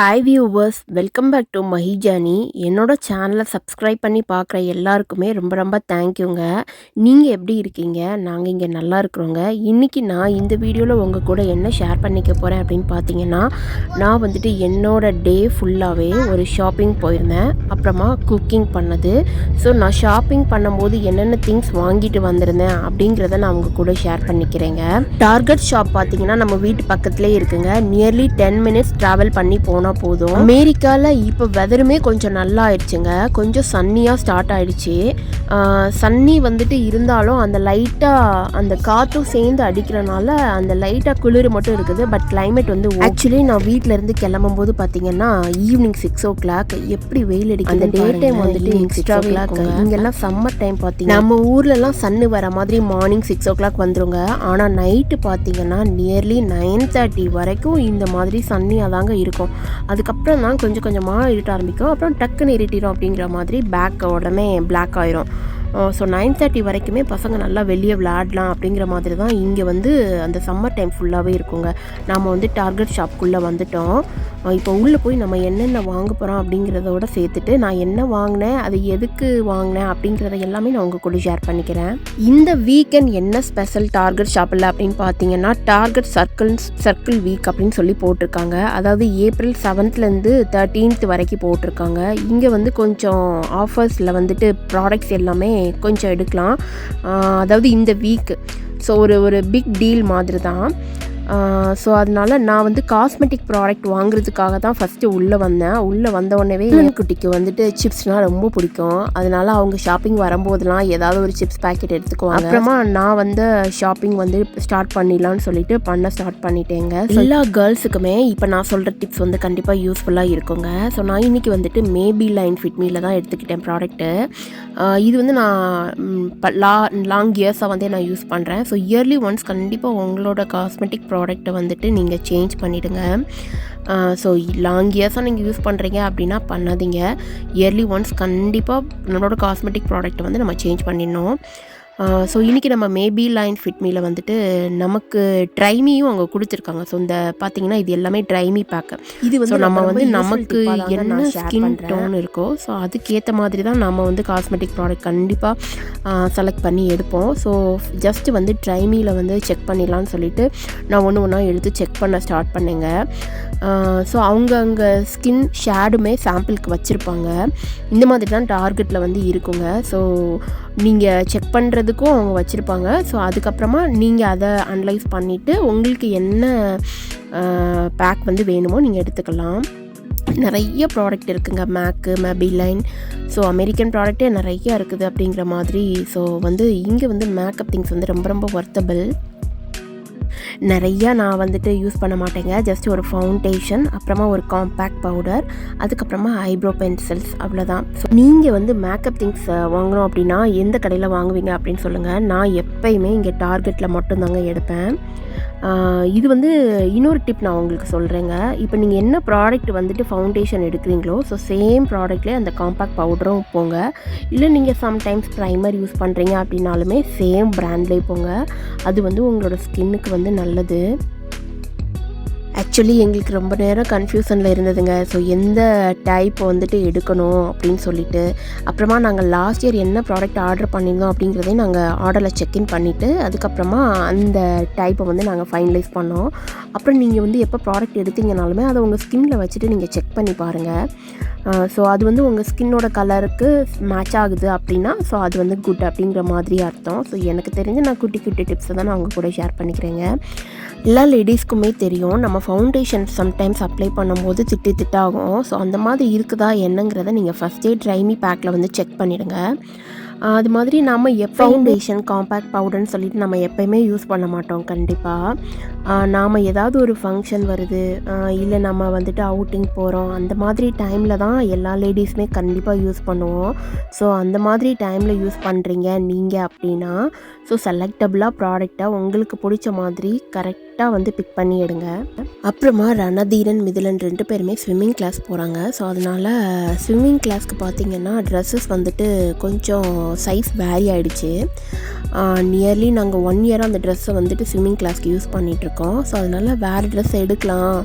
Hi viewers welcome back to Mahijani என்னோட சேனலை subscribe பண்ணி பார்க்குற எல்லாருக்குமே ரொம்ப ரொம்ப தேங்க்யூங்க நீங்கள் எப்படி இருக்கீங்க? நாங்கள் இங்கே நல்லா இருக்கிறோங்க. இன்றைக்கி நான் இந்த வீடியோவில் உங்கள் கூட என்ன ஷேர் பண்ணிக்க போகிறேன் அப்படின்னு பார்த்தீங்கன்னா நான் வந்துட்டு என்னோட டே ஃபுல்லாகவே ஒரு ஷாப்பிங் போயிருந்தேன். அப்புறமா குக்கிங் பண்ணது. ஸோ நான் ஷாப்பிங் பண்ணும்போது என்னென்ன திங்ஸ் வாங்கிட்டு வந்திருந்தேன் அப்படிங்கிறத நான் உங்கள் கூட ஷேர் பண்ணிக்கிறேங்க. டார்கெட் ஷாப் பார்த்தீங்கன்னா நம்ம வீட்டு பக்கத்துலேயே இருக்குங்க. நியர்லி டென் மினிட்ஸ் ட்ராவல் பண்ணி போனால் போதும். அமெரிக்காவில் இப்போ வெதருமே கொஞ்சம் நல்லா ஆயிடுச்சுங்க கொஞ்சம் சன்னியாக ஸ்டார்ட் ஆயிடுச்சு. சன்னி வந்துட்டு இருந்தாலும் அந்த லைட்டாக அந்த காற்றும் சேர்ந்து அடிக்கிறனால அந்த லைட்டாக குளிர் மட்டும் இருக்குது. பட் கிளைமேட் வந்து ஆக்சுவலி நான் வீட்டில் இருந்து கிளம்பும் போது பார்த்தீங்கன்னா ஈவினிங் சிக்ஸ் ஓ கிளாக் எப்படி வெயில் அடிக்குது அந்த டே டைம் வந்துட்டு எக்ஸ்ட்ரா கிளாக் இங்கெல்லாம் சம்மர் டைம் பார்த்தீங்கன்னா நம்ம ஊர்லலாம் சன்னு வர மாதிரி மார்னிங் சிக்ஸ் ஓ கிளாக் வந்துருங்க. ஆனால் நைட்டு பார்த்தீங்கன்னா நியர்லி நைன் தேர்ட்டி வரைக்கும் இந்த மாதிரி சன்னியாக தாங்க இருக்கும். அதுக்கப்புறம் தான் கொஞ்சம் கொஞ்சமாக இருட்ட ஆரம்பிக்கும். அப்புறம் டக்குன்னு இருட்டிடும் அப்படிங்கிற மாதிரி பேக் உடனே பிளாக் ஆயிரும். ஸோ நைன் தேர்ட்டி வரைக்குமே பசங்க நல்லா வெளியே விளையாடலாம் அப்படிங்கிற மாதிரி தான் இங்கே வந்து அந்த சம்மர் டைம் ஃபுல்லாகவே இருக்குங்க. நாம் வந்து டார்கெட் ஷாப்குள்ளே வந்துட்டோம். இப்போ உள்ளே போய் நம்ம என்னென்ன வாங்க போகிறோம் அப்படிங்கிறதோட சேர்த்துட்டு நான் என்ன வாங்கினேன் அது எதுக்கு வாங்கினேன் அப்படிங்கிறத எல்லாமே நான் உங்கள் கூட ஷேர் பண்ணிக்கிறேன். இந்த வீக்கெண்ட் என்ன ஸ்பெஷல் டார்கெட் ஷாப்பில் அப்படின்னு பார்த்தீங்கன்னா டார்கெட் சர்க்கிள் சர்க்கிள் வீக் அப்படின்னு சொல்லி போட்டிருக்காங்க. அதாவது ஏப்ரல் செவன்த்லேருந்து தேர்ட்டீன்த் வரைக்கும் போட்டிருக்காங்க. இங்கே வந்து கொஞ்சம் ஆஃபர்ஸில் வந்துட்டு ப்ராடக்ட்ஸ் எல்லாமே கொஞ்சம் எடுக்கலாம். அதாவது இந்த வீக் ஸோ ஒரு ஒரு பிக் டீல் மாதிரி தான் ஸோ அதனால நான் வந்து காஸ்மெட்டிக் ப்ராடக்ட் வாங்குறதுக்காக தான் ஃபஸ்ட்டு உள்ளே வந்தேன். உள்ளே வந்த உடனே என் குட்டிக்கு வந்துட்டு சிப்ஸ்னால் ரொம்ப பிடிக்கும். அதனால அவங்க ஷாப்பிங் வரும்போதெல்லாம் ஏதாவது ஒரு சிப்ஸ் பேக்கெட் எடுத்துக்குவாங்க. அப்புறமா? நான் வந்து ஷாப்பிங் வந்து ஸ்டார்ட் பண்ணிடலான்னு சொல்லிட்டு பண்ண ஸ்டார்ட் பண்ணிட்டேங்க. எல்லா கேர்ள்ஸுக்குமே இப்போ நான் சொல்கிற டிப்ஸ் வந்து கண்டிப்பாக யூஸ்ஃபுல்லாக இருக்குங்க. ஸோ நான் இன்றைக்கி வந்துட்டு மேபி லைன் ஃபிட்மியில் தான் எடுத்துக்கிட்டேன் ப்ராடக்ட்டு இது வந்து நான் லா லாங் இயர்ஸாக வந்து நான் யூஸ் பண்ணுறேன் ஸோ இயர்லி ஒன்ஸ் கண்டிப்பாக உங்களோட காஸ்மெட்டிக் ப்ராடக்ட்டை வந்துட்டு நீங்கள் சேஞ்ச் பண்ணிவிடுங்க ஸோ லாங் இயர்ஸாக நீங்கள் யூஸ் பண்ணுறீங்க அப்படின்னா பண்ணாதீங்க. இயர்லி ஒன்ஸ் கண்டிப்பாக நம்மளோட காஸ்மெட்டிக் ப்ராடக்ட்டை வந்து நம்ம சேஞ்ச் பண்ணிடணும். ஸோ இன்றைக்கி நம்ம மேபி லைன் ஃபிட்மியில் வந்துட்டு நமக்கு ட்ரைமியும் அவங்க கொடுத்துருக்காங்க. ஸோ இந்த பார்த்தீங்கன்னா இது எல்லாமே ட்ரைமி பேக்கு இது வந்து நம்ம வந்து நமக்கு என்ன ஸ்கின் டோன் இருக்கோ ஸோ அதுக்கேற்ற மாதிரி தான் நம்ம வந்து காஸ்மெட்டிக் ப்ராடக்ட் கண்டிப்பாக செலக்ட் பண்ணி எடுப்போம். ஸோ ஜஸ்ட்டு வந்து ட்ரைமியில் வந்து செக் பண்ணிடலான்னு சொல்லிட்டு நான் ஒன்று ஒன்றா எடுத்து செக் பண்ண ஸ்டார்ட் பண்ணேங்க. ஸோ அவங்க அங்கே ஸ்கின் ஷேடுமே சாம்பிளுக்கு வச்சுருப்பாங்க. இந்த மாதிரி தான் டார்கெட்டில் வந்து இருக்குங்க. ஸோ நீங்கள் செக் பண்ணுறதுக்கும் அவங்க வச்சுருப்பாங்க. ஸோ அதுக்கப்புறமா நீங்கள் அதை அனலைஸ் பண்ணிவிட்டு உங்களுக்கு என்ன பேக் வந்து வேணுமோ நீங்கள் எடுத்துக்கலாம். நிறைய ப்ராடக்ட் இருக்குங்க. மேக்கு மெபிலைன் ஸோ அமெரிக்கன் ப்ராடக்ட்டே நிறைய இருக்குது அப்படிங்கிற மாதிரி. ஸோ வந்து இங்கே வந்து மேக்கப் திங்ஸ் வந்து ரொம்ப ரொம்ப ஒர்த்தபிள் நிறையா நான் வந்துட்டு யூஸ் பண்ண மாட்டேங்க. ஜஸ்ட் ஒரு ஃபவுண்டேஷன் அப்புறமா ஒரு காம்பேக்ட் பவுடர் அதுக்கப்புறமா ஐப்ரோ பென்சில்ஸ் அவ்வளோதான் ஸோ நீங்கள் வந்து மேக்கப் திங்ஸ் வாங்கணும் அப்படின்னா எந்த கடையில் வாங்குவீங்க அப்படின்னு சொல்லுங்கள் நான் எப்பயுமே இங்கே டார்கெட்டில் மட்டும்தாங்க எடுப்பேன். இது வந்து இன்னொரு டிப் நான் உங்களுக்கு சொல்கிறேங்க இப்போ நீங்கள் என்ன ப்ராடக்ட் வந்துட்டு ஃபவுண்டேஷன் எடுக்கிறீங்களோ ஸோ சேம் ப்ராடக்ட்லேயே அந்த காம்பேக்ட் பவுடரும் போங்க. இல்லை நீங்கள் சம்டைம்ஸ் ப்ரைமர் யூஸ் பண்ணுறீங்க அப்படின்னாலுமே சேம் ப்ராண்ட்லேயே போங்க. அது வந்து உங்களோட ஸ்கின்னுக்கு வந்து நல்லது. ஆக்சுவலி எங்களுக்கு ரொம்ப நேரம் கன்ஃபியூசனில் இருந்ததுங்க. ஸோ எந்த டைப் வந்துட்டு எடுக்கணும் அப்படின்னு சொல்லிட்டு அப்புறமா நாங்கள் லாஸ்ட் இயர் என்ன ப்ராடக்ட் ஆர்டர் பண்ணியிருந்தோம் அப்படிங்கிறதையும் நாங்கள் ஆர்டரில் செக்இன் பண்ணிவிட்டு அதுக்கப்புறமா அந்த டைப்பை வந்து நாங்கள் ஃபைனலைஸ் பண்ணோம். அப்புறம் நீங்கள் வந்து எப்போ ப்ராடக்ட் எடுத்தீங்கனாலுமே அதை உங்கள் ஸ்கின்னில் வச்சுட்டு நீங்கள் செக் பண்ணி பாருங்கள் ஸோ அது வந்து உங்கள் ஸ்கின்னோட கலருக்கு மேட்ச் ஆகுது அப்படின்னா ஸோ அது வந்து குட் அப்படிங்கிற மாதிரி அர்த்தம். ஸோ எனக்கு தெரிஞ்ச நான் குட்டி குட்டி டிப்ஸை தான் நான் உங்கள் கூட ஷேர் பண்ணிக்கிறேங்க. எல்லா லேடிஸ்க்குமே தெரியும். நம்ம ஃபவுண்டேஷன் சம்டைம்ஸ் அப்ளை பண்ணும்போது திட்டு திட்டாகும். ஸோ அந்த மாதிரி இருக்குதா என்னங்கிறத நீங்கள் ஃபஸ்ட்டே ட்ரைமி பேக்கில் வந்து செக் பண்ணிவிடுங்க அது மாதிரி நம்ம எப் ஃபவுண்டேஷன் காம்பேக்ட் பவுடர்னு சொல்லிட்டு நம்ம எப்போயுமே யூஸ் பண்ண மாட்டோம். கண்டிப்பாக நாம் ஏதாவது ஒரு ஃபங்க்ஷன் வருது இல்லை நம்ம வந்துட்டு அவுட்டிங் போகிறோம் அந்த மாதிரி டைமில் தான் எல்லா லேடிஸுமே கண்டிப்பாக யூஸ் பண்ணுவோம். ஸோ அந்த மாதிரி டைமில் யூஸ் பண்ணுறீங்க நீங்கள் அப்படின்னா ஸோ செலக்டபுளாக ப்ராடக்டை உங்களுக்கு பிடிச்ச மாதிரி கரெக்டாக வந்து பிக் பண்ணி எடுங்க. அப்புறமா ரணதீரன் மிதிலன் ரெண்டு பேருமே ஸ்விம்மிங் கிளாஸ் போகிறாங்க ஸோ அதனால் ஸ்விம்மிங் கிளாஸ்க்கு பார்த்தீங்கன்னா ட்ரெஸ்ஸஸ் வந்துட்டு கொஞ்சம் சைஸ் வேரி ஆகிடுச்சு நியர்லி நாங்கள் ஒன் இயராக அந்த ட்ரெஸ்ஸை வந்துட்டு ஸ்விம்மிங் கிளாஸ்க்கு யூஸ் பண்ணிகிட்ருக்கோம் இருக்கோம். ஸோ அதனால் வேறு ட்ரெஸ் எடுக்கலாம்.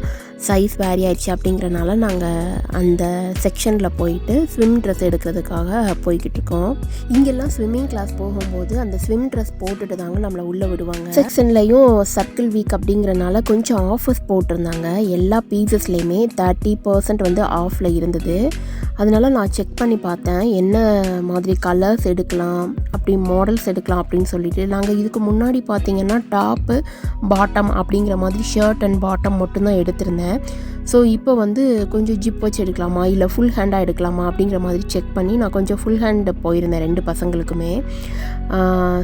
சைஸ் வேரி ஆயிடுச்சு அப்படிங்கிறனால நாங்கள் அந்த செக்ஷனில் போயிட்டு ஸ்விம் ட்ரெஸ் எடுக்கிறதுக்காக போய்கிட்டு இருக்கோம். இங்கெல்லாம் ஸ்விம்மிங் கிளாஸ் போகும்போது அந்த ஸ்விம் ட்ரெஸ் போட்டுட்டு தாங்க நம்மளை உள்ளே விடுவாங்க. செக்ஷன்லையும் சர்க்கிள் வீக் அப்படிங்கிறனால கொஞ்சம் ஆஃபர்ஸ் போட்டிருந்தாங்க. எல்லா பீசஸ்லேயுமே தேர்ட்டி பர்சன்ட் வந்து ஆஃபில் இருந்தது. அதனால நான் செக் பண்ணி பார்த்தேன். என்ன மாதிரி கலர்ஸ் எடுக்கலாம் அப்படி மாடல்ஸ் எடுக்கலாம் அப்படின்னு சொல்லிட்டு. நாங்கள் இதுக்கு முன்னாடி பார்த்தீங்கன்னா டாப்பு பாட்டம் அப்படிங்கிற மாதிரி ஷர்ட் அண்ட் பாட்டம் மட்டும்தான் எடுத்திருந்தேன். ஸோ இப்போ வந்து கொஞ்சம் ஜிப் வச்சு எடுக்கலாமா? இல்லை ஃபுல் ஹேண்டாக எடுக்கலாமா? அப்படிங்கிற மாதிரி செக் பண்ணி நான் கொஞ்சம் ஃபுல் ஹேண்ட் போயிருந்தேன் ரெண்டு பசங்களுக்குமே.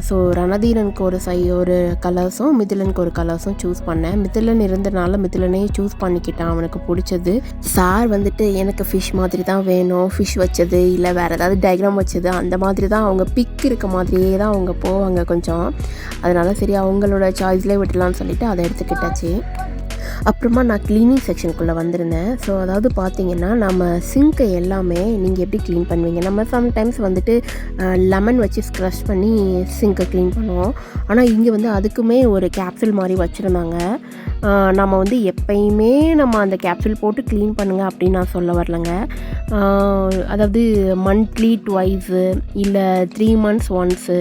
ஸோ ரணதீரனுக்கு ஒரு சை ஒரு கலர்ஸும் மிதிலனுக்கு ஒரு கலர்ஸும் சூஸ் பண்ணேன். மிதிலன் இருந்தனால மிதிலனே சூஸ் பண்ணிக்கிட்டான் அவனுக்கு பிடிச்சது. சார் வந்துட்டு எனக்கு ஃபிஷ் மாதிரி தான் வேணும். ஃபிஷ் வச்சது இல்லை வேறு ஏதாவது டயக்ராம் வச்சது அந்த மாதிரி தான் அவங்க பிக் இருக்க மாதிரியே தான் அவங்க போவாங்க கொஞ்சம். அதனால் சரி அவங்களோட சாய்ஸ்லேயே விடலாம்னு சொல்லிவிட்டு அதை எடுத்துக்கிட்டாச்சு. அப்புறமா நான் க்ளீனிங் செக்ஷனுக்குள்ளே வந்திருந்தேன். ஸோ அதாவது பார்த்தீங்கன்னா நம்ம சிங்க்கை எல்லாமே நீங்கள் எப்படி க்ளீன் பண்ணுவீங்க? நம்ம சம்டைம்ஸ் வந்துட்டு லெமன் வச்சு ஸ்க்ரஷ் பண்ணி சிங்க்கை க்ளீன் பண்ணுவோம். ஆனால் இங்கே வந்து அதுக்குமே ஒரு கேப்சூல் மாதிரி வச்சுருந்தாங்க. நம்ம வந்து எப்பயுமே நம்ம அந்த கேப்சூல் போட்டு க்ளீன் பண்ணுங்கள் அப்படின்னு நான் சொல்ல வரலங்க. அதாவது மந்த்லி ட்வைஸு இல்லை த்ரீ மந்த்ஸ் ஒன்ஸு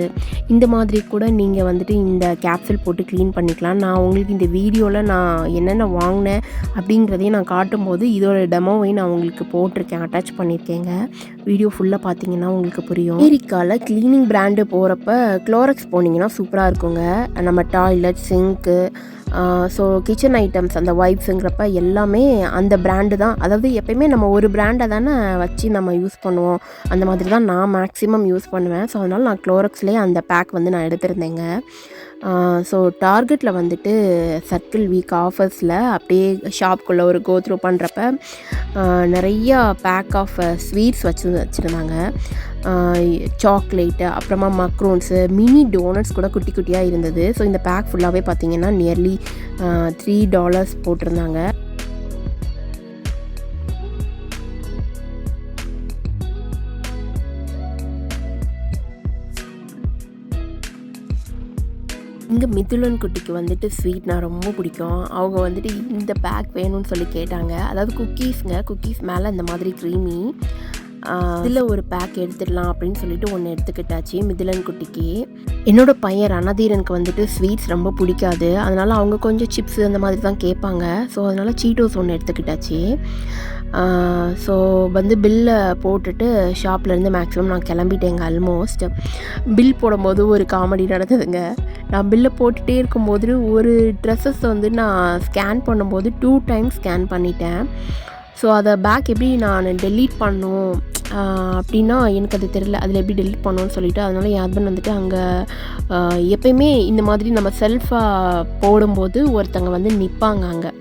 இந்த மாதிரி கூட நீங்கள் வந்துட்டு இந்த கேப்சூல் போட்டு க்ளீன் பண்ணிக்கலாம். நான் உங்களுக்கு இந்த வீடியோவில் நான் என்னென்ன வாங்கினேன் அப்படிங்கிறதையும் நான் காட்டும்போது இதோட டெமோவையும் நான் உங்களுக்கு போட்டிருக்கேன் அட்டாச் பண்ணியிருக்கேங்க. வீடியோ ஃபுல்லாக பார்த்தீங்கன்னா உங்களுக்கு புரியும். அமெரிக்காவில் க்ளீனிங் பிராண்டு போகிறப்ப க்ளோரக்ஸ் போனீங்கன்னா சூப்பராக இருக்குங்க. நம்ம toilet sink so kitchen items அந்த வைப்ஸுங்கிறப்ப எல்லாமே அந்த பிராண்டு தான். அதாவது எப்பயுமே நம்ம ஒரு பிராண்டை தானே வச்சு நம்ம யூஸ் பண்ணுவோம். அந்த மாதிரி தான் நான் மேக்ஸிமம் யூஸ் பண்ணுவேன். ஸோ அதனால் நான் க்ளோரக்ஸ்லேயே அந்த பேக் வந்து நான் எடுத்திருந்தேங்க. ஸோ டார்கெட்டில் வந்துட்டு சர்க்கிள் வீக் ஆஃபர்ஸில் அப்படியே ஷாப்குள்ளே ஒரு கோத்ரூ பண்ணுறப்ப நிறையா பேக் ஆஃப் ஸ்வீட்ஸ் வச்சு வச்சுருந்தாங்க. சாக்லேட்டு அப்புறமா மக்ரோன்ஸு மினி டோனட்ஸ் கூட குட்டி குட்டியாக இருந்தது. ஸோ இந்த பேக் ஃபுல்லாகவே பார்த்தீங்கன்னா நியர்லி த்ரீ டாலர்ஸ் போட்டிருந்தாங்க. மிதுலன் குட்டிக்கு வந்துட்டு ஸ்வீட்னா ரொம்ப பிடிக்கும். அவங்க வந்துட்டு இந்த பேக் வேணும்னு சொல்லி கேட்டாங்க. அதாவது குக்கீஸ்ங்க குக்கீஸ் மேலே இந்த மாதிரி க்ரீமி இதில் ஒரு பேக் எடுத்துடலாம் அப்படின்னு சொல்லிட்டு ஒன்று எடுத்துக்கிட்டாச்சு மிதிலன் குட்டிக்கு. என்னோட பையன் ரணதீரனுக்கு வந்துட்டு ஸ்வீட்ஸ் ரொம்ப பிடிக்காது. அதனால் அவங்க கொஞ்சம் சிப்ஸ் அந்த மாதிரி தான் கேட்பாங்க. ஸோ அதனால் சீட்டோஸ் ஒன்று எடுத்துக்கிட்டாச்சு. ஸோ வந்து பில்லை போட்டுட்டு ஷாப்லேருந்து மேக்ஸிமம் நான் கிளம்பிட்டேங்க ஆல்மோஸ்ட் பில் போடும்போது ஒரு காமெடி நடந்ததுங்க. நான் பில்லை போட்டுகிட்டே இருக்கும்போது ஒரு ட்ரெஸ்ஸஸ் வந்து நான் ஸ்கேன் பண்ணும்போது டூ டைம்ஸ் ஸ்கேன் பண்ணிட்டேன். ஸோ அதை பேக் எப்படி நான் டெலீட் பண்ணும் அப்படின்னா எனக்கு அது தெரில அதில் எப்படி டெலிட் பண்ணோன்னு சொல்லிட்டு அதனால் என் ஹஸ்பண்ட் வந்துட்டு அங்கே எப்பயுமே இந்த மாதிரி நம்ம செல்ஃபாக போடும்போது ஒருத்தங்க வந்து நிற்பாங்க அங்கே.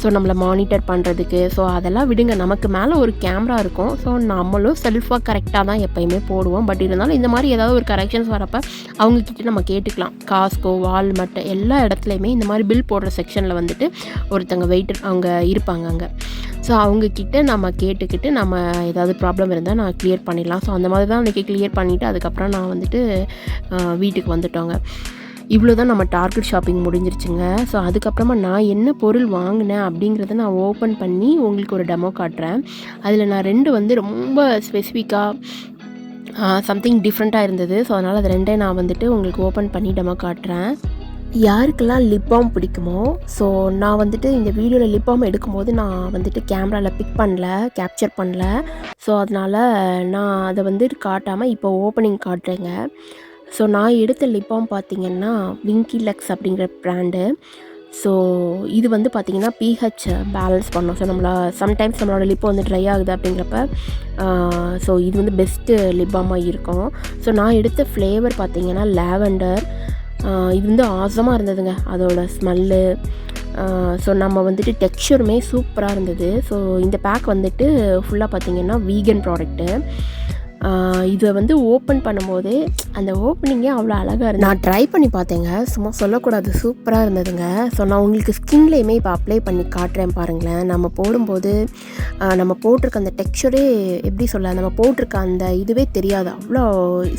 ஸோ நம்மளை மானிட்டர் பண்ணுறதுக்கு ஸோ அதெல்லாம் விடுங்க. நமக்கு மேலே ஒரு கேமரா இருக்கும். ஸோ நம்மளும் செல்ஃபாக கரெக்டாக தான் எப்போயுமே போடுவோம். பட் இருந்தாலும் இந்த மாதிரி ஏதாவது ஒரு கரெக்ஷன்ஸ் வரப்போ அவங்கக்கிட்ட நம்ம கேட்டுக்கலாம். காஸ்கோ வால்மட் எல்லா இடத்துலையுமே இந்த மாதிரி பில் போடுற செக்ஷனில் வந்துட்டு ஒருத்தங்க வெயிட்டர் அவங்க இருப்பாங்க அங்கே. ஸோ அவங்கக்கிட்ட நம்ம கேட்டுக்கிட்டு நம்ம ஏதாவது ப்ராப்ளம் இருந்தால் நான் கிளியர் பண்ணிடலாம். ஸோ அந்த மாதிரி தான் அன்றைக்கி கிளியர் பண்ணிவிட்டு அதுக்கப்புறம் நான் வந்துட்டு வீட்டுக்கு வந்துட்டோங்க. இவ்வளோ தான் நம்ம டார்கெட் ஷாப்பிங் முடிஞ்சிருச்சுங்க. ஸோ அதுக்கப்புறமா நான் என்ன பொருள் வாங்கினேன் அப்படிங்கிறத நான் ஓப்பன் பண்ணி உங்களுக்கு ஒரு டெமோ காட்டுறேன். அதில் நான் ரெண்டு வந்து ரொம்ப ஸ்பெசிஃபிக்காக சம்திங் டிஃப்ரெண்ட்டாக இருந்தது. ஸோ அதனால் அது ரெண்டே நான் வந்துட்டு உங்களுக்கு ஓப்பன் பண்ணி டெமோ காட்டுறேன். யாருக்கெல்லாம் லிப் பாம் பிடிக்குமோ ஸோ நான் வந்துட்டு இந்த வீடியோவில் லிப் பாம் எடுக்கும்போது நான் வந்துட்டு கேமராவில் பிக் பண்ணல கேப்சர் பண்ணல. ஸோ அதனால் நான் அதை வந்து காட்டாமல் இப்போ ஓப்பனிங் காட்டுறேங்க. ஸோ நான் எடுத்த லிப் பாம் பார்த்திங்கன்னா விங்கி லக்ஸ் அப்படிங்கிற ப்ராண்டு ஸோ இது வந்து பார்த்திங்கன்னா பிஹெச் பேலன்ஸ் பண்ணோம். ஸோ நம்மளை சம்டைம்ஸ் நம்மளோட லிப்போ வந்து ட்ரை ஆகுது அப்படிங்கிறப்ப ஸோ இது வந்து பெஸ்ட்டு லிப்பாமாக இருக்கும். ஸோ நான் எடுத்த ஃப்ளேவர் பார்த்திங்கன்னா லேவெண்டர் இது வந்து ஆசமாக இருந்ததுங்க. அதோடய ஸ்மெல்லு ஸோ நம்ம வந்துட்டு டெக்ஸ்சருமே சூப்பராக இருந்தது. ஸோ இந்த பேக் வந்துட்டு ஃபுல்லாக பார்த்திங்கன்னா வீகன் ப்ராடக்ட்டு இதை வந்து ஓப்பன் பண்ணும்போதே அந்த ஓப்பனிங்கே அவ்வளோ அழகாக இருந்தது. நான் ட்ரை பண்ணி பார்த்தேங்க. சும்மா சொல்லக்கூடாது. சூப்பராக இருந்ததுங்க. ஸோ நான் உங்களுக்கு ஸ்கின்லேயுமே இப்போ அப்ளை பண்ணி காட்டுறேன் பாருங்களேன். நம்ம போடும்போது நம்ம போட்டிருக்க அந்த டெக்ஸ்டரே எப்படி சொல்ல நம்ம போட்டிருக்க அந்த இதுவே தெரியாது. அவ்வளோ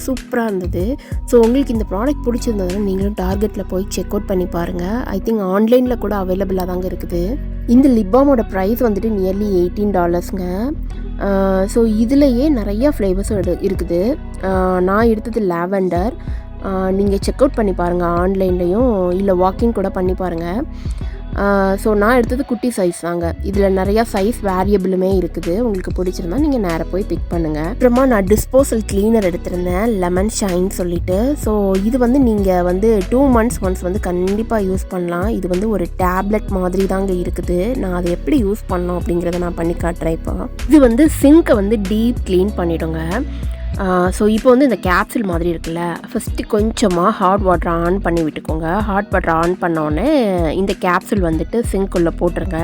சூப்பராக இருந்தது. ஸோ உங்களுக்கு இந்த ப்ராடக்ட் பிடிச்சிருந்ததுன்னா நீங்களும் டார்கெட்டில் போய் செக் அவுட் பண்ணி பாருங்கள் ஐ திங்க் ஆன்லைனில் கூட அவைலபிளாக தாங்க இருக்குது. இந்த லிப்பாமோட ப்ரைஸ் வந்துட்டு நியர்லி எயிட்டீன் டாலர்ஸுங்க ஸோ இதுலேயே நிறையா ஃப்ளேவர்ஸும் இருக்குது. நான் எடுத்தது லாவெண்டர். நீங்கள் செக் அவுட் பண்ணி பாருங்கள் ஆன்லைன்லேயும் இல்லை வாக்கிங் கூட பண்ணி பாருங்கள் ஸோ நான் எடுத்தது குட்டி சைஸ் தாங்க. இதில் நிறையா சைஸ் வேரியபிளுமே இருக்குது. உங்களுக்கு பிடிச்சிருந்தா நீங்கள் நேராக போய் பிக் பண்ணுங்கள் அப்புறமா நான் டிஸ்போசல் க்ளீனர் எடுத்திருந்தேன் லெமன் ஷைன் சொல்லிட்டு. ஸோ இது வந்து நீங்கள் வந்து டூ மந்த்ஸ் ஒன்ஸ் வந்து கண்டிப்பாக யூஸ் பண்ணலாம். இது வந்து ஒரு டேப்லெட் மாதிரி தாங்க இருக்குது. நான் அதை எப்படி யூஸ் பண்ணோம் அப்படிங்கிறத நான் பண்ணி காட்டுறேன் இப்போ. இது வந்து சிங்க்கை வந்து டீப் க்ளீன் பண்ணிவிடுங்க ஸோ இப்போ வந்து இந்த கேப்சூல் மாதிரி இருக்குல்ல ஃபஸ்ட்டு கொஞ்சமாக ஹாட் வாட்டர் ஆன் பண்ணி விட்டுக்கோங்க. ஹாட் வாட்டர் ஆன் பண்ணோடனே இந்த கேப்சூல் வந்துட்டு சிங்க்குள்ளே போட்டுருங்க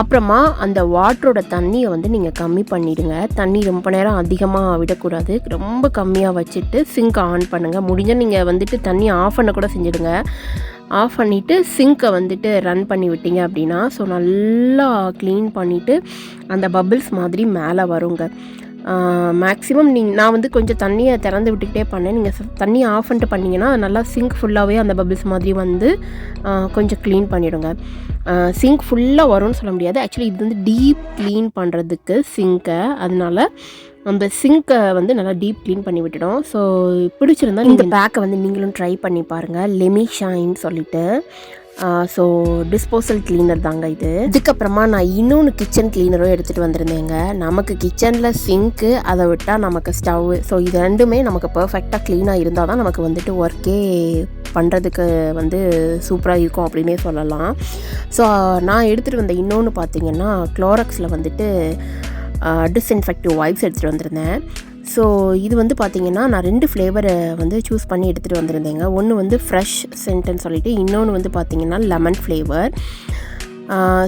அப்புறமா அந்த வாட்டரோட தண்ணியை வந்து நீங்கள் கம்மி பண்ணிவிடுங்க தண்ணி ரொம்ப நேரம் அதிகமாக விடக்கூடாது. ரொம்ப கம்மியாக வச்சுட்டு சிங்க் ஆன் பண்ணுங்கள் முடிஞ்சால் நீங்கள் வந்துட்டு தண்ணி ஆஃப் பண்ண கூட செஞ்சுடுங்க. ஆஃப் பண்ணிவிட்டு சிங்க்கை வந்துட்டு ரன் பண்ணி விட்டீங்க அப்படின்னா ஸோ நல்லா க்ளீன் பண்ணிவிட்டு அந்த பபிள்ஸ் மாதிரி மேலே வருங்க. மேக்ஸிமம் நீங்கள் நான் வந்து கொஞ்சம் தண்ணியை திறந்து விட்டுக்கிட்டே பண்ணேன். நீங்கள் தண்ணி ஆஃப் பண்ணிட்டு பண்ணிங்கன்னா நல்லா சிங்க் ஃபுல்லாகவே அந்த பபிள்ஸ் மாதிரி வந்து கொஞ்சம் க்ளீன் பண்ணிவிடுங்க சிங்க் ஃபுல்லாக வரும்னு சொல்ல முடியாது. ஆக்சுவலி இது வந்து டீப் க்ளீன் பண்ணுறதுக்கு சிங்க்கை அதனால அந்த சிங்க்கை வந்து நல்லா டீப் க்ளீன் பண்ணி விட்டுடும். ஸோ பிடிச்சிருந்தா இந்த பேக்கை வந்து நீங்களும் ட்ரை பண்ணி பாருங்கள் லெமி ஷைன் சொல்லிட்டு. ஸோ டிஸ்போசல் க்ளீனர் தாங்க இது. இதுக்கப்புறமா நான் இன்னொன்று கிச்சன் க்ளீனரும் எடுத்துகிட்டு வந்திருந்தேங்க. நமக்கு கிச்சனில் சிங்க்கு அதை விட்டால் நமக்கு ஸ்டவ் ஸோ இது ரெண்டுமே நமக்கு பர்ஃபெக்டாக க்ளீனாக இருந்தால் தான் நமக்கு வந்துட்டு ஒர்க்கே பண்ணுறதுக்கு வந்து சூப்பராக இருக்கும் அப்படின்னே சொல்லலாம். ஸோ நான் எடுத்துகிட்டு வந்த இன்னொன்று பார்த்தீங்கன்னா க்ளோரக்ஸில் வந்துட்டு டிஸ்இன்ஃபெக்டிவ் வைப்ஸ் எடுத்துகிட்டு வந்திருந்தேன். ஸோ இது வந்து பார்த்திங்கன்னா நான் ரெண்டு ஃப்ளேவரை வந்து சூஸ் பண்ணி எடுத்துகிட்டு வந்திருந்தேங்க. ஒன்று வந்து ஃப்ரெஷ் சென்ட்டுன்னு சொல்லிட்டு இன்னொன்று வந்து பார்த்திங்கன்னா லெமன் ஃப்ளேவர்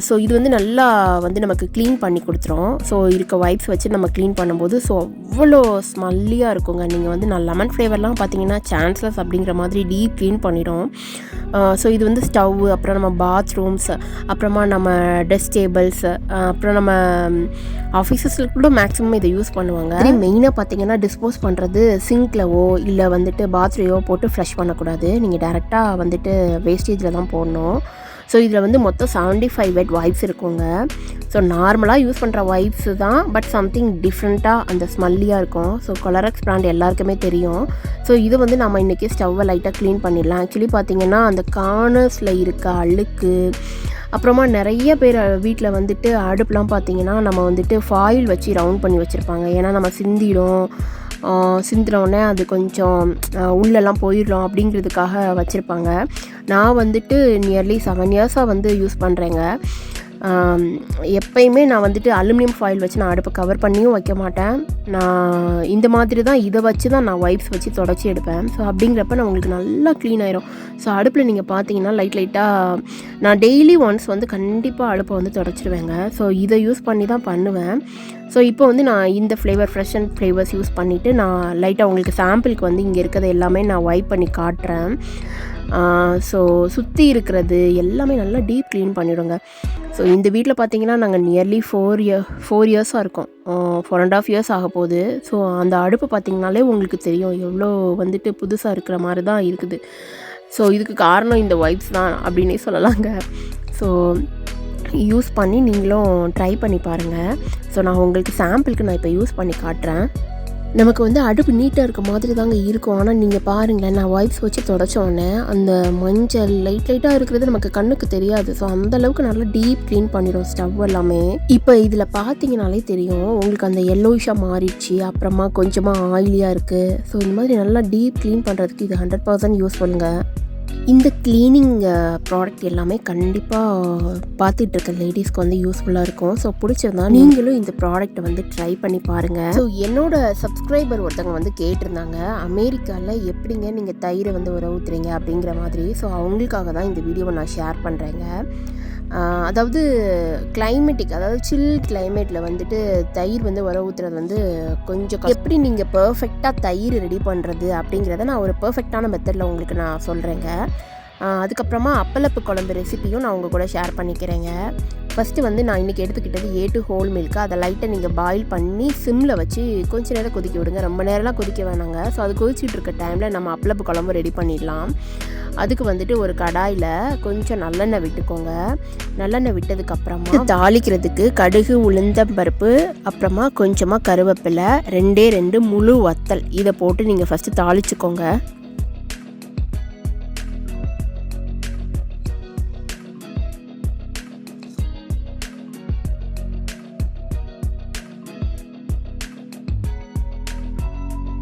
ஸோ இது வந்து நல்லா வந்து நமக்கு க்ளீன் பண்ணி கொடுத்துரும். ஸோ இருக்க வைப்ஸ் வச்சு நம்ம க்ளீன் பண்ணும்போது ஸோ அவ்வளோ ஸ்மெல்லியாக இருக்குங்க. நீங்கள் வந்து நான் லெமன் ஃப்ளேவர்லாம் பார்த்தீங்கன்னா சான்ஸ்லஸ் அப்படிங்கிற மாதிரி டீப் க்ளீன் பண்ணிடும் ஸோ இது வந்து ஸ்டவ் அப்புறம் நம்ம பாத்ரூம்ஸ் அப்புறமா நம்ம டெஸ்க் டேபிள்ஸ் அப்புறம் நம்ம ஆஃபீஸஸில் கூட மேக்ஸிமம் இதை யூஸ் பண்ணுவாங்க. மெயினாக பார்த்தீங்கன்னா டிஸ்போஸ் பண்ணுறது சிங்க்லவோ இல்லை வந்துட்டு பாத்ரூமையோ போட்டு ஃப்ளஷ் பண்ணக்கூடாது. நீங்கள் டேரெக்டாக வந்துட்டு வேஸ்டேஜில் தான் போடணும். ஸோ இதில் வந்து மொத்தம் செவன்டி ஃபைவ் வெட் வைப்ஸ் இருக்குங்க ஸோ நார்மலாக யூஸ் பண்ணுற வைப்ஸு தான் பட் சம்திங் டிஃப்ரெண்ட்டாக அந்த ஸ்மெல்லியாக இருக்கும். ஸோ கலரக்ஸ் பிராண்ட் எல்லாருக்குமே தெரியும். ஸோ இது வந்து நம்ம இன்றைக்கி ஸ்டவ்வை லைட்டாக க்ளீன் பண்ணிடலாம். ஆக்சுவலி பார்த்திங்கன்னா அந்த கார்னர்ஸில் இருக்க அழுக்கு அப்புறமா நிறைய பேர் வீட்டில் வந்துட்டு அடுப்புலாம் பார்த்தீங்கன்னா நம்ம வந்துட்டு ஃபாயில் வச்சு ரவுண்ட் பண்ணி வச்சுருப்பாங்க. ஏன்னா நம்ம சிந்திடும். சிந்தினோடனே அது கொஞ்சம் உள்ளெல்லாம் போயிடலாம் அப்படிங்கிறதுக்காக வச்சுருப்பாங்க. நான் வந்துட்டு நியர்லி செவன் இயர்ஸாக வந்து யூஸ் பண்ணுறேங்க எப்பயுமே நான் வந்துட்டு அலுமினியம் ஃபாயில் வச்சு நான் அடுப்பை கவர் பண்ணியும் வைக்க மாட்டேன். நான் இந்த மாதிரி தான் இதை வச்சு தான் நான் வைப்ஸ் வச்சு தொடச்சி எடுப்பேன். ஸோ அப்படிங்கிறப்ப நான் உங்களுக்கு நல்லா க்ளீன் ஆயிரும். ஸோ அடுப்பில் நீங்கள் பார்த்தீங்கன்னா லைட் லைட்டாக நான் டெய்லி ஒன்ஸ் வந்து கண்டிப்பாக அடுப்பை வந்து தொடச்சிடுவேங்க ஸோ இதை யூஸ் பண்ணி தான் பண்ணுவேன். ஸோ இப்போ வந்து நான் இந்த flavour fresh and flavours use பண்ணிவிட்டு நான் லைட்டாக உங்களுக்கு சாம்பிளுக்கு வந்து இங்கே இருக்கிறது எல்லாமே நான் வைப் பண்ணி காட்டுறேன். ஸோ சுற்றி இருக்கிறது எல்லாமே நல்லா டீப் க்ளீன் பண்ணிவிடுங்க ஸோ இந்த வீட்டில் பார்த்தீங்கன்னா நாங்கள் நியர்லி ஃபோர் இயர் ஃபோர் இயர்ஸாக இருக்கோம். ஃபோர் அண்ட் ஆஃப் இயர்ஸ் ஆக போகுது. ஸோ அந்த அடுப்பு பார்த்தீங்கனாலே உங்களுக்கு தெரியும். எவ்வளோ வந்துட்டு புதுசாக இருக்கிற மாதிரி தான் இருக்குது. ஸோ இதுக்கு காரணம் இந்த வைப்ஸ் தான் அப்படின்னே சொல்லலாங்க. ஸோ யூஸ் பண்ணி நீங்களும் ட்ரை பண்ணி பாருங்கள் ஸோ நான் உங்களுக்கு சாம்பிளுக்கு நான் இப்போ யூஸ் பண்ணி காட்டுறேன். நமக்கு வந்து அடுப்பு நீட்டாக இருக்க மாதிரி தாங்க இருக்கும். ஆனால் நீங்கள் பாருங்களேன் நான் வைப்ஸ் வச்சு தொடச்சோடனே அந்த மஞ்சள் லைட் லைட்டாக இருக்கிறது நமக்கு கண்ணுக்கு தெரியாது. ஸோ அந்த அளவுக்கு நல்லா டீப் க்ளீன் பண்ணிடும் ஸ்டவ் எல்லாமே. இப்போ இதில் பார்த்தீங்கனாலே தெரியும் உங்களுக்கு அந்த எல்லோயிஷாக மாறிடுச்சு அப்புறமா கொஞ்சமாக ஆயிலியாக இருக்குது ஸோ இந்த மாதிரி நல்லா டீப் க்ளீன் பண்ணுறதுக்கு இது ஹண்ட்ரட் பர்சன்ட் யூஸ் பண்ணுங்கள் இந்த க்ளீனிங் ப்ராடக்ட் எல்லாமே கண்டிப்பாக பார்த்துட்டு இருக்க லேடிஸ்க்கு வந்து யூஸ்ஃபுல்லாக இருக்கும். ஸோ பிடிச்சிருந்தா நீங்களும் இந்த ப்ராடக்ட்டை வந்து ட்ரை பண்ணி பாருங்கள் ஸோ என்னோட சப்ஸ்கிரைபர் ஒருத்தவங்க வந்து கேட்டிருந்தாங்க அமெரிக்காவில் எப்படிங்க நீங்கள் தயிரை வந்து உர ஊற்றுறீங்க அப்படிங்கிற மாதிரி. ஸோ அவங்களுக்காக தான் இந்த வீடியோவை நான் ஷேர் பண்ணுறேங்க அதாவது கிளைமேட்டிக் அதாவது சில் கிளைமேட்டில் வந்துட்டு தயிர் வந்து உர ஊற்றுறது வந்து கொஞ்சம் எப்படி நீங்கள் பர்ஃபெக்டாக தயிர் ரெடி பண்ணுறது அப்படிங்கிறத நான் ஒரு பர்ஃபெக்டான மெத்தடில் உங்களுக்கு நான் சொல்கிறேங்க அதுக்கப்புறமா அப்பளப்பு குழம்பு ரெசிபியும் நான் உங்கள் கூட ஷேர் பண்ணிக்கிறேங்க. ஃபஸ்ட்டு வந்து நான் இன்றைக்கி எடுத்துக்கிட்டது ஏ டு ஹோல் மில்க்கு அதை லைட்டை நீங்கள் பாயில் பண்ணி சிம்மில் வச்சு கொஞ்ச நேரம் கொதிக்க விடுங்க. ரொம்ப நேரம்லாம் கொதிக்க வேணாங்க. ஸோ அது கொதிச்சிட்டு இருக்க டைமில் நம்ம அப்பளப்பு குழம்பு ரெடி பண்ணிடலாம். அதுக்கு வந்துட்டு ஒரு கடாயில் கொஞ்சம் நல்லெண்ணெய் விட்டுக்கோங்க. நல்லெண்ணெய் விட்டதுக்கப்புறமா தாளிக்கிறதுக்கு கடுகு உளுந்தம்பருப்பு அப்புறமா கொஞ்சமாக கருவேப்பிலை ரெண்டே ரெண்டு முழு வத்தல். இதை போட்டு நீங்கள் ஃபஸ்ட்டு தாளிச்சுக்கோங்க.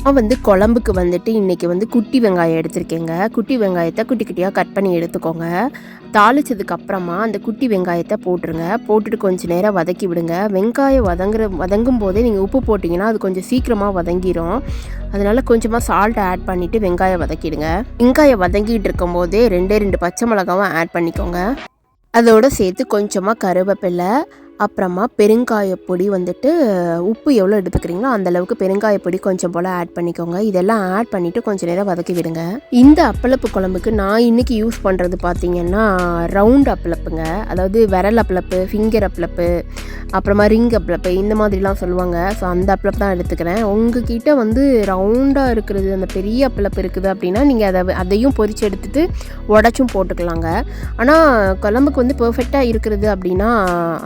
நான் வந்து குழம்புக்கு வந்துட்டு இன்றைக்கி வந்து குட்டி வெங்காயம் எடுத்திருக்கேங்க. குட்டி வெங்காயத்தை குட்டி குட்டியாக கட் பண்ணி எடுத்துக்கோங்க. தாளிச்சதுக்கு அப்புறமா அந்த குட்டி வெங்காயத்தை போட்டுருங்க. போட்டுட்டு கொஞ்சம் நேரம் வதக்கி விடுங்க. வெங்காயம் வதங்குற வதங்கும் போதே நீங்கள் உப்பு போட்டிங்கன்னா அது கொஞ்சம் சீக்கிரமாக வதங்கிரும். அதனால் கொஞ்சமாக சால்ட் ஆட் பண்ணிவிட்டு வெங்காயம் வதக்கிடுங்க. வெங்காயம் வதங்கிட்டு இருக்கும்போதே ரெண்டே ரெண்டு பச்சை மிளகாவும் ஆட் பண்ணிக்கோங்க. அதோடு சேர்த்து கொஞ்சமாக கருவேப்பிலை அப்புறமா பெருங்காயப்பொடி வந்துட்டு உப்பு எவ்வளோ எடுத்துக்கிறீங்களோ அந்த அளவுக்கு பெருங்காய பொடி கொஞ்சம் போல் ஆட் பண்ணிக்கோங்க. இதெல்லாம் ஆட் பண்ணிவிட்டு கொஞ்சம் நேரம் வதக்கி விடுங்க. இந்த அப்பளப்பு குழம்புக்கு நான் இன்றைக்கி யூஸ் பண்ணுறது பார்த்தீங்கன்னா ரவுண்ட் அப்பளப்புங்க. அதாவது விரல் அப்பளப்பு ஃபிங்கர் அப்பளப்பு அப்புறமா ரிங் அப்பளப்பு இந்த மாதிரிலாம் சொல்லுவாங்க. ஸோ அந்த அப்பளப்பு தான் எடுத்துக்கிறேன். உங்ககிட்ட வந்து ரவுண்டாக இருக்கிறது அந்த பெரிய அப்பளப்பு இருக்குது அப்படின்னா நீங்கள் அதை அதையும் பொறிச்சு எடுத்துகிட்டு உடச்சும் போட்டுக்கலாங்க. ஆனால் குழம்புக்கு வந்து பர்ஃபெக்டாக இருக்கிறது அப்படின்னா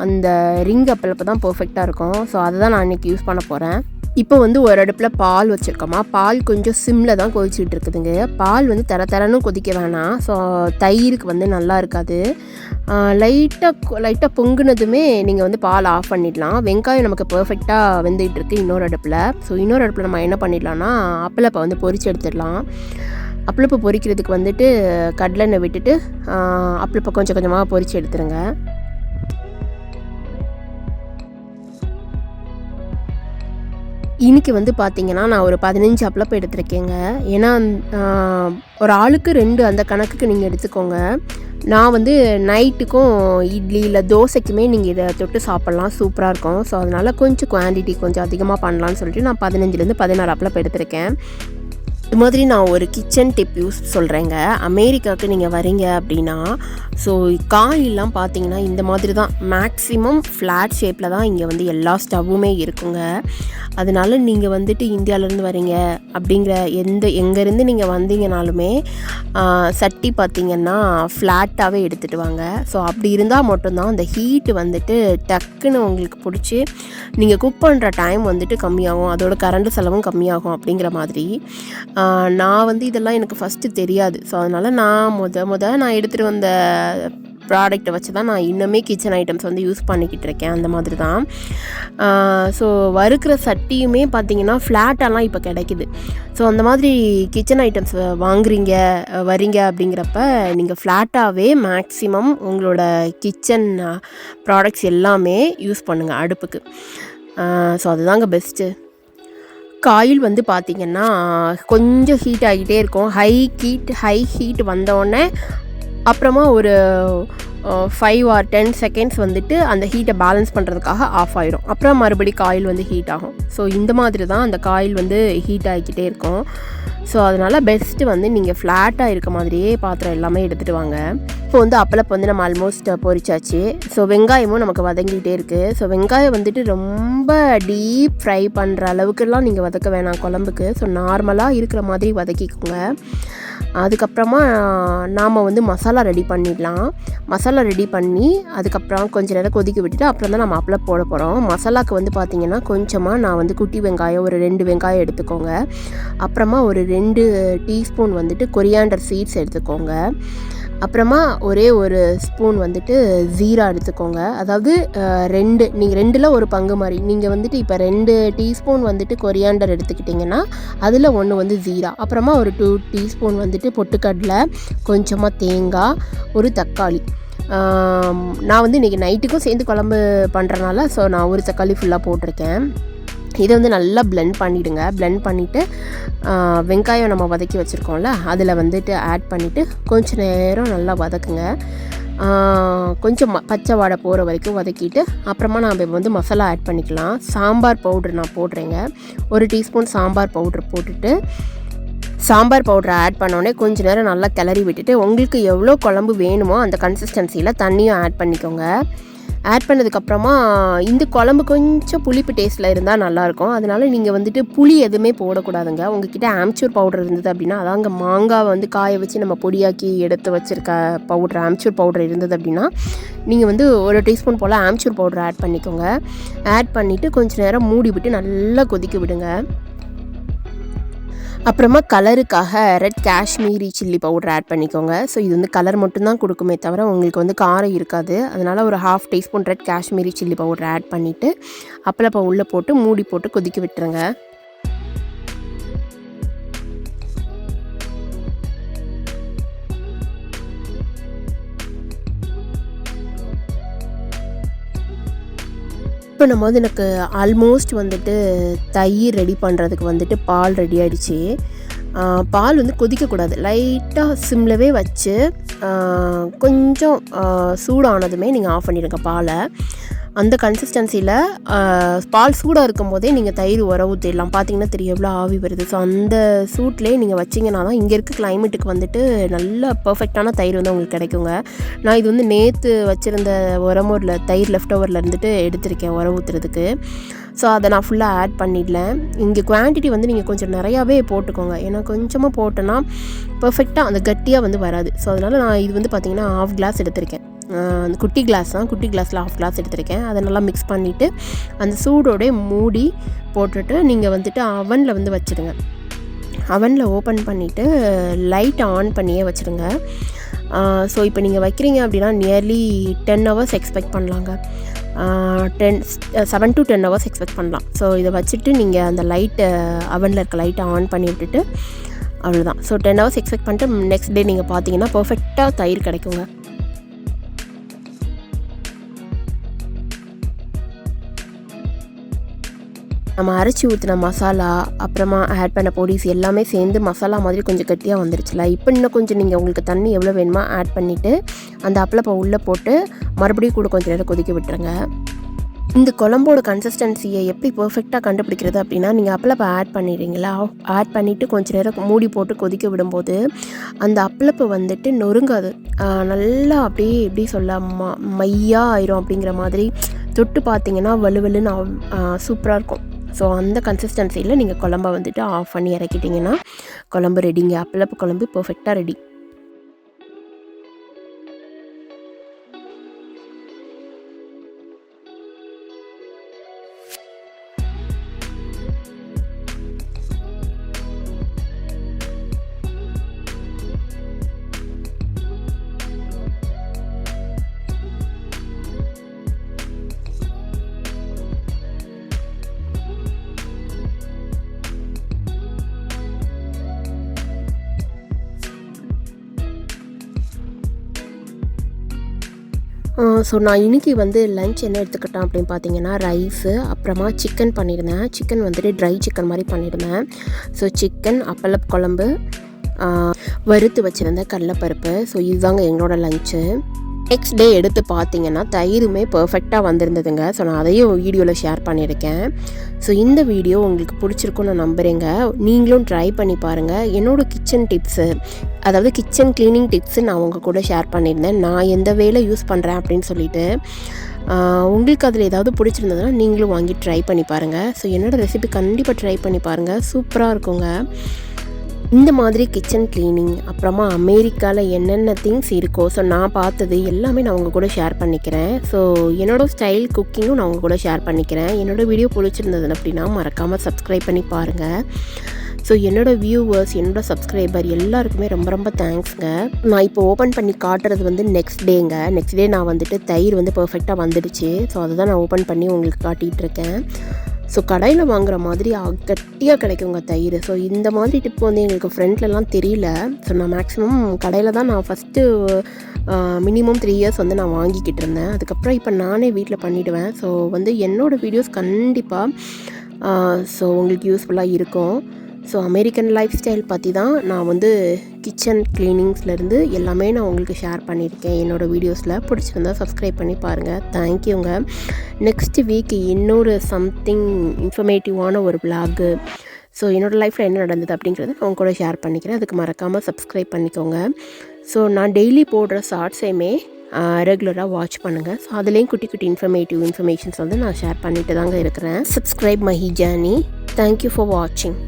அந்த ரிங் அப்பளப்பு தான் பர்ஃபெக்டாக இருக்கும். ஸோ அதை தான் நான் இன்றைக்கி யூஸ் பண்ண போகிறேன் இப்போ வந்து ஒரு அடுப்பில் பால் வச்சுருக்கோமா? பால் கொஞ்சம் சிம்மில் தான் கொதிச்சுட்டு இருக்குதுங்க. பால் வந்து தர தரன்னு கொதிக்க வேணாம். ஸோ தயிருக்கு வந்து நல்லா இருக்காது. லைட்டாக லைட்டாக பொங்குனதுமே நீங்கள் வந்து பால் ஆஃப் பண்ணிடலாம். வெங்காயம் நமக்கு பர்ஃபெக்டாக வெந்துகிட்டு இருக்குது இன்னொரு அடுப்பில். ஸோ இன்னொரு அடுப்பில் நம்ம என்ன பண்ணிடலாம்னா அப்பளப்பை வந்து பொறிச்சு எடுத்துடலாம். அப்பளப்பை பொரிக்கிறதுக்கு வந்துட்டு கடலெண்ணெய் விட்டுட்டு அப்பளப்பை கொஞ்சம் கொஞ்சமாக பொறிச்சு எடுத்துருங்க. இன்றைக்கி வந்து பார்த்திங்கன்னா நான் ஒரு பதினஞ்சு அப்ளப் எடுத்திருக்கேங்க. ஏன்னா ஒரு ஆளுக்கு ரெண்டு அந்த கணக்குக்கு நீங்கள் எடுத்துக்கோங்க. நான் வந்து நைட்டுக்கும் இட்லி இல்லை தோசைக்குமே நீங்கள் இதை தொட்டு சாப்பிட்லாம். சூப்பராக இருக்கும். ஸோ அதனால் கொஞ்சம் குவான்டிட்டி கொஞ்சம் அதிகமாக பண்ணலான்னு சொல்லிட்டு நான் பதினஞ்சுலேருந்து பதினாறு அப்ளப் எடுத்திருக்கேன். இது மாதிரி நான் ஒரு கிச்சன் டிப் யூஸ் சொல்கிறேங்க அமெரிக்காவுக்கு நீங்கள் வரீங்க அப்படின்னா ஸோ காயெல்லாம் பார்த்தீங்கன்னா இந்த மாதிரி தான் மேக்ஸிமம் ஃப்ளாட் ஷேப்பில் தான் இங்கே வந்து எல்லா ஸ்டவ்வுமே இருக்குங்க. அதனால நீங்கள் வந்துட்டு இந்தியாவிலேருந்து வரீங்க அப்படிங்கிற எந்த எங்கேருந்து நீங்கள் வந்தீங்கனாலுமே சட்டி பார்த்திங்கன்னா ஃப்ளாட்டாகவே எடுத்துகிட்டு வாங்க. ஸோ அப்படி இருந்தால் மட்டும்தான் அந்த ஹீட்டு வந்துட்டு டக்குன்னு உங்களுக்கு பிடிச்சி நீங்கள் குக் பண்ணுற டைம் வந்துட்டு கம்மியாகும். அதோட கரண்ட் செலவும் கம்மியாகும் அப்படிங்கிற மாதிரி. நான் வந்து இதெல்லாம் எனக்கு ஃபஸ்ட்டு தெரியாது. ஸோ அதனால் நான் முத முத நான் எடுத்துகிட்டு வந்த ப்ராடக்ட்டை வச்சு தான் நான் இன்னுமே கிச்சன் ஐட்டம்ஸ் வந்து யூஸ் பண்ணிக்கிட்டு இருக்கேன். அந்த மாதிரி தான் ஸோ வறுக்கிற சட்டியுமே பார்த்தீங்கன்னா ஃப்ளாட்டெல்லாம் இப்போ கிடைக்குது. ஸோ அந்த மாதிரி கிச்சன் ஐட்டம்ஸ் வாங்குறீங்க வரீங்க அப்படிங்கிறப்ப நீங்கள் ஃப்ளாட்டாகவே மேக்ஸிமம் உங்களோட கிச்சன் ப்ராடக்ட்ஸ் எல்லாமே யூஸ் பண்ணுங்கள் அடுப்புக்கு. ஸோ அதுதாங்க பெஸ்ட்டு காயில் வந்து பார்த்திங்கன்னா கொஞ்சம் ஹீட் ஆகிட்டே இருக்கும். ஹை ஹீட் ஹை ஹீட் வந்தோடனே அப்புறமா ஒரு ஃபைவ் ஆர் டென் செகண்ட்ஸ் வந்துட்டு அந்த ஹீட்டை பேலன்ஸ் பண்ணுறதுக்காக ஆஃப் ஆகிடும் அப்புறம் மறுபடி காயில் வந்து ஹீட் ஆகும். ஸோ இந்த மாதிரி தான் அந்த காயில் வந்து ஹீட் ஆகிக்கிட்டே இருக்கும். ஸோ அதனால் பெஸ்ட்டு வந்து நீங்கள் ஃப்ளாட்டாக இருக்க மாதிரியே பாத்திரம் எல்லாமே எடுத்துகிட்டு வாங்க. இப்போ வந்து அப்பளப்பு வந்து நம்ம ஆல்மோஸ்ட் பொரிச்சாச்சு. ஸோ வெங்காயமும் நமக்கு வதங்கிக்கிட்டே இருக்குது ஸோ வெங்காயம் வந்துட்டு ரொம்ப டீப் ஃப்ரை பண்ணுற அளவுக்குலாம் நீங்கள் வதக்க வேணாம் குழம்புக்கு. ஸோ நார்மலாக இருக்கிற மாதிரி வதக்கிக்கோங்க. அதுக்கப்புறமா நாம் வந்து மசாலா ரெடி பண்ணிடலாம். மசாலா ரெடி பண்ணி அதுக்கப்புறம் கொஞ்சம் நேரம் கொதிக்க விட்டுட்டு அப்புறம் தான் நம்ம அப்பளம் போட போகிறோம் மசாலாவுக்கு வந்து பார்த்திங்கன்னா கொஞ்சமாக நான் வந்து குட்டி வெங்காயம் ஒரு ரெண்டு வெங்காயம் எடுத்துக்கோங்க. அப்புறமா ஒரு ரெண்டு டீஸ்பூன் வந்துட்டு கொரியாண்டர் சீட்ஸ் எடுத்துக்கோங்க. அப்புறமா ஒரே ஒரு ஸ்பூன் வந்துட்டு ஜீரா எடுத்துக்கோங்க. அதாவது ரெண்டு நீங்கள் ரெண்டில் ஒரு பங்கு மாதிரி நீங்கள் வந்துட்டு இப்போ ரெண்டு டீஸ்பூன் வந்துட்டு கொரியாண்டர் எடுத்துக்கிட்டிங்கன்னா அதில் ஒன்று வந்து ஜீரா. அப்புறமா ஒரு டூ டீஸ்பூன் வந்துட்டு பொட்டுக்கடலை கொஞ்சமாக தேங்காய் ஒரு தக்காளி. நான் வந்து இன்றைக்கி நைட்டுக்கும் சேர்ந்து குழம்பு பண்ணுறனால ஸோ நான் ஒரு தக்காளி ஃபுல்லாக போட்டிருக்கேன். இதை வந்து நல்லா பிளெண்ட் பண்ணிவிடுங்க பிளெண்ட் பண்ணிவிட்டு வெங்காயம் நம்ம வதக்கி வச்சுருக்கோம்ல அதில் வந்துட்டு ஆட் பண்ணிவிட்டு கொஞ்சம் நேரம் நல்லா வதக்குங்க. கொஞ்சம் பச்சை வாடை போகிற வரைக்கும் வதக்கிட்டு அப்புறமா நம்ம வந்து மசாலா ஆட் பண்ணிக்கலாம். சாம்பார் பவுட்ரு நான் போடுறேங்க. ஒரு டீஸ்பூன் சாம்பார் பவுட்ரு போட்டுட்டு சாம்பார் பவுடரை ஆட் பண்ணோடனே கொஞ்ச நேரம் நல்லா கிளறி விட்டுட்டு உங்களுக்கு எவ்வளோ குழம்பு வேணுமோ அந்த கன்சிஸ்டன்சியில் தண்ணியும் ஆட் பண்ணிக்கோங்க. ஆட் பண்ணதுக்கப்புறமா இந்த குழம்பு கொஞ்சம் புளிப்பு டேஸ்ட்டில் இருந்தால் நல்லாயிருக்கும். அதனால் நீங்கள் வந்துட்டு புளி எதுவுமே போடக்கூடாதுங்க. உங்ககிட்ட ஆம்ச்சூர் பவுடர் இருந்தது அப்படின்னா அதாங்க மாங்காவை வந்து காய வச்சு நம்ம பொடியாக்கி எடுத்து வச்சுருக்க பவுடர் ஆம்ச்சூர் பவுடர் இருந்தது அப்படின்னா நீங்கள் வந்து ஒரு டீஸ்பூன் போல் ஆம்ச்சூர் பவுடர் ஆட் பண்ணிக்கோங்க. ஆட் பண்ணிவிட்டு கொஞ்சம் நேரம் மூடி விட்டு நல்லா கொதிக்க விடுங்க. அப்புறமா கலருக்காக red Kashmiri chilli powder add பண்ணிக்கோங்க. ஸோ இது வந்து கலர் மட்டும்தான் கொடுக்குமே தவிர உங்களுக்கு வந்து காரம் இருக்காது. அதனால் ஒரு half teaspoon red Kashmiri chilli powder add பண்ணிவிட்டு அப்பளப்போ உள்ளே போட்டு மூடி போட்டு கொதிக்க விட்டுருங்க. பண்ணும்போது எனக்கு ஆல்மோஸ்ட் வந்துட்டு தயிர் ரெடி பண்ணுறதுக்கு வந்துட்டு பால் ரெடி ஆகிடுச்சு பால் வந்து கொதிக்கக்கூடாது. லைட்டாக சிம்லவே வச்சு கொஞ்சம் சூடானதுமே நீங்கள் ஆஃப் பண்ணிடுங்க பாலை. அந்த கன்சிஸ்டன்சியில் பால் சூடாக இருக்கும் போதே நீங்கள் தயிர் உர ஊற்றிடலாம் பார்த்தீங்கன்னா தெரியும் எவ்வளோ ஆவி வருது. ஸோ அந்த சூட்லேயே நீங்கள் வச்சிங்கன்னா தான் இங்கே இருக்க கிளைமேட்டுக்கு வந்துட்டு நல்ல பர்ஃபெக்டான தயிர் வந்து உங்களுக்கு கிடைக்குங்க. நான் இது வந்து நேற்று வச்சுருந்த உரமூரில் தயிர் லெஃப்ட் ஓவரில் இருந்துட்டு எடுத்திருக்கேன் உர ஊற்றுறதுக்கு ஸோ அதை நான் ஃபுல்லாக ஆட் பண்ணிடலேன் இங்கே குவான்டிட்டி வந்து நீங்கள் கொஞ்சம் நிறையாவே போட்டுக்கோங்க. ஏன்னா கொஞ்சமாக போட்டோன்னா பர்ஃபெக்டாக அந்த கட்டியாக வந்து வராது. ஸோ அதனால் நான் இது வந்து பார்த்திங்கன்னா ஆஃப் கிளாஸ் எடுத்திருக்கேன். அந்த குட்டி கிளாஸ் தான். குட்டி கிளாஸில் ஆஃப் கிளாஸ் எடுத்திருக்கேன். அதை நல்லா மிக்ஸ் பண்ணிவிட்டு அந்த சூடோடய மூடி போட்டுட்டு நீங்கள் வந்துட்டு அவனில் வந்து வச்சுடுங்க அவனில் ஓப்பன் பண்ணிவிட்டு லைட் ஆன் பண்ணியே வச்சுடுங்க ஸோ இப்போ நீங்கள் வைக்கிறீங்க அப்படின்னா நியர்லி டென் ஹவர்ஸ் எக்ஸ்பெக்ட் பண்ணலாங்க. Ten seven to ten hours expect பண்ணலாம். ஸோ இதை வச்சுட்டு நீங்கள் அந்த லைட்டை அவனில் இருக்க லைட்டை ஆன் பண்ணி விட்டுட்டு அவ்வளோதான் ஸோ டென் ஹவர்ஸ் எக்ஸ்பெக்ட் பண்ணிட்டு நெக்ஸ்ட் டே நீங்கள் பார்த்தீங்கன்னா பர்ஃபெக்டாக தயிர் கிடைக்குங்க. நம்ம அரைச்சி ஊற்றின மசாலா அப்புறமா ஆட் பண்ண பொடிஸ் எல்லாமே சேர்ந்து மசாலா மாதிரி கொஞ்சம் கட்டியாக வந்துருச்சுல. இப்போ இன்னும் கொஞ்சம் நீங்கள் உங்களுக்கு தண்ணி எவ்வளோ வேணுமோ ஆட் பண்ணிவிட்டு அந்த அப்பளப்பை உள்ளே போட்டு மறுபடியும் கூட கொஞ்சம் நேரம் கொதிக்க விட்டுருங்க. இந்த குழம்போட கன்சிஸ்டன்சியை எப்படி பர்ஃபெக்டாக கண்டுபிடிக்கிறது அப்படின்னா நீங்கள் அப்பளப்பை ஆட் பண்ணிடுறீங்களா? ஆட் பண்ணிவிட்டு கொஞ்சம் நேரம் மூடி போட்டு கொதிக்க விடும்போது அந்த அப்பளப்பு வந்துட்டு நொறுங்காது. நல்லா அப்படியே எப்படி சொல்ல ம மையாக ஆயிரும் அப்படிங்கிற மாதிரி தொட்டு பார்த்தீங்கன்னா வலுவலுன்னு சூப்பராக இருக்கும். ஸோ அந்த கன்சிஸ்டன்சியில் நீங்கள் குழம்ப வந்துட்டு ஆஃப் பண்ணி இறக்கிட்டிங்கன்னா குழம்பு ரெடிங்க அப்பளப்பு குழம்பு பர்ஃபெக்டாக ரெடி ஸோ நான் இன்றைக்கி வந்து லஞ்ச் என்ன எடுத்துக்கிட்டேன் அப்படின்னு பார்த்தீங்கன்னா ரைஸு அப்புறமா சிக்கன் பண்ணியிருந்தேன். சிக்கன் வந்துட்டு ட்ரை சிக்கன் மாதிரி பண்ணியிருந்தேன். ஸோ சிக்கன் அப்பளப் குழம்பு வறுத்து வச்சுருந்தேன் கடலப்பருப்பு. ஸோ இதுதாங்க எங்களோட லஞ்சு நெக்ஸ்ட் டே எடுத்து பார்த்தீங்கன்னா தயிருமே பர்ஃபெக்டாக வந்திருந்ததுங்க. ஸோ நான் அதையும் வீடியோவில் ஷேர் பண்ணியிருக்கேன். ஸோ இந்த வீடியோ உங்களுக்கு பிடிச்சிருக்குன்னு நான் நம்புகிறேங்க நீங்களும் ட்ரை பண்ணி பாருங்கள் என்னோடய கிச்சன் டிப்ஸு அதாவது கிச்சன் க்ளீனிங் டிப்ஸு நான் உங்கள் கூட ஷேர் பண்ணியிருந்தேன். நான் எந்த வேலை யூஸ் பண்ணுறேன் அப்படின்னு சொல்லிட்டு உங்களுக்கு அதில் ஏதாவது பிடிச்சிருந்ததுன்னா நீங்களும் வாங்கி ட்ரை பண்ணி பாருங்கள் ஸோ என்னோடய ரெசிபி கண்டிப்பாக ட்ரை பண்ணி பாருங்கள் சூப்பராக இருக்குங்க. இந்த மாதிரி கிச்சன் கிளீனிங் அப்புறமா அமெரிக்காவில் என்னென்ன திங்ஸ் இருக்கோ ஸோ நான் பார்த்தது எல்லாமே நான் உங்கள் கூட ஷேர் பண்ணிக்கிறேன். ஸோ என்னோடய ஸ்டைல் குக்கிங்கும் நான் உங்கள் கூட ஷேர் பண்ணிக்கிறேன். என்னோடய வீடியோ பிடிச்சிருந்தது அப்படின்னா மறக்காமல் சப்ஸ்கிரைப் பண்ணி பாருங்கள் ஸோ என்னோடய வியூவர்ஸ் என்னோடய சப்ஸ்கிரைபர் எல்லாருக்குமே ரொம்ப ரொம்ப தேங்க்ஸுங்க நான் இப்போ ஓப்பன் பண்ணி காட்டுறது வந்து நெக்ஸ்ட் டேங்க நெக்ஸ்ட் டே நான் வந்துட்டு தயிர் வந்து பர்ஃபெக்டாக வந்துடுச்சு. ஸோ அதை தான் நான் ஓப்பன் பண்ணி உங்களுக்கு காட்டிகிட்ருக்கேன் ஸோ கடையில் வாங்குற மாதிரி கட்டியாக கிடைக்குங்க தயிர். ஸோ இந்த மாதிரி டிப் வந்து எங்களுக்கு ஃப்ரெண்ட்லலாம் தெரியல. ஸோ நான் மேக்ஸிமம் கடையில் தான் நான் ஃபஸ்ட்டு மினிமம் த்ரீ இயர்ஸ் வந்து நான் வாங்கிக்கிட்டு இருந்தேன். அதுக்கப்புறம் இப்போ நானே வீட்டில் பண்ணிவிடுவேன் ஸோ வந்து என்னோடய வீடியோஸ் கண்டிப்பாக ஸோ உங்களுக்கு யூஸ்ஃபுல்லாக இருக்கும். ஸோ அமெரிக்கன் லைஃப் ஸ்டைல் பற்றி தான் நான் வந்து கிச்சன் க்ளீனிங்ஸ்லேருந்து எல்லாமே நான் உங்களுக்கு ஷேர் பண்ணியிருக்கேன். என்னோடய வீடியோஸில் பிடிச்சிருந்தா சப்ஸ்கிரைப் பண்ணி பாருங்கள் தேங்க்யூங்க நெக்ஸ்ட் வீக் இன்னொரு சம்திங் இன்ஃபர்மேட்டிவான ஒரு பிளாகு ஸோ என்னோடய லைஃப்பில் என்ன நடந்தது அப்படிங்கிறத நான் உங்க கூட ஷேர் பண்ணிக்கிறேன். அதுக்கு மறக்காமல் சப்ஸ்கிரைப் பண்ணிக்கோங்க. ஸோ நான் டெய்லி போடுற ஷார்ட்ஸையுமே ரெகுலராக வாட்ச் பண்ணுங்கள் ஸோ அதுலேயும் குட்டி குட்டி இன்ஃபர்மேட்டிவ் இன்ஃபர்மேஷன்ஸ் வந்து நான் ஷேர் பண்ணிட்டு தாங்க இருக்கிறேன். Subscribe Mahi Jani thank you for வாட்சிங்